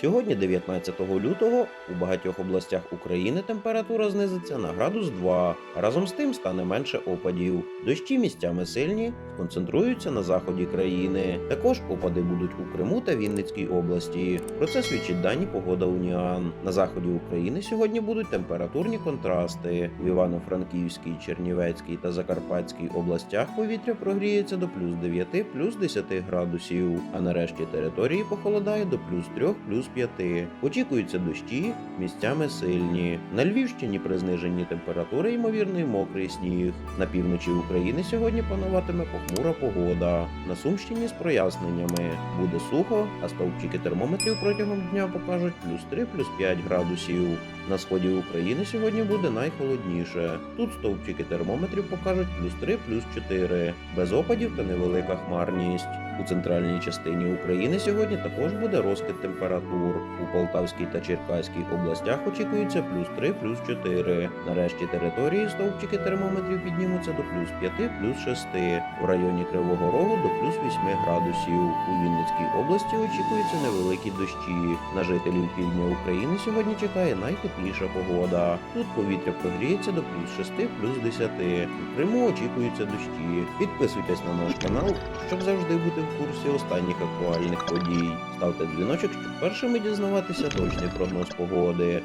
Сьогодні, 19 лютого, у багатьох областях України температура знизиться на градус 2. Разом з тим стане менше опадів. Дощі місцями сильні, концентруються на заході країни. Також опади будуть у Криму та Вінницькій області. Про це свідчить дані погода Уніан. На заході України сьогодні будуть температурні контрасти. В Івано-Франківській, Чернівецькій та Закарпатській областях повітря прогріється до плюс 9, плюс 10 градусів, а на решті території похолодає до плюс 3, плюс 5. Очікуються дощі, місцями сильні. На Львівщині при зниженні температури ймовірний мокрий сніг. На півночі України сьогодні пануватиме похмура погода. На Сумщині з проясненнями буде сухо, а стовпчики термометрів протягом дня покажуть плюс 3, плюс 5 градусів. На сході України сьогодні буде найхолодніше. Тут стовпчики термометрів покажуть плюс 3, плюс 4, без опадів та невелика хмарність. У центральній частині України сьогодні також буде розкид температур. У Полтавській та Черкаській областях очікується плюс 3, плюс 4. На решті території стовпчики термометрів піднімуться до плюс 5, плюс 6. В районі Кривого Рогу до плюс 8 градусів. У Вінницькій області очікуються невеликі дощі. На жителів півдня України сьогодні чекає найтепліша погода. Тут повітря прогріється до плюс 6, плюс 10. У Криму очікуються дощі. Підписуйтесь на наш канал, щоб завжди бути в курсі останніх актуальних подій. Ставте дзвіночок, щоб першими дізнаватися точний прогноз погоди.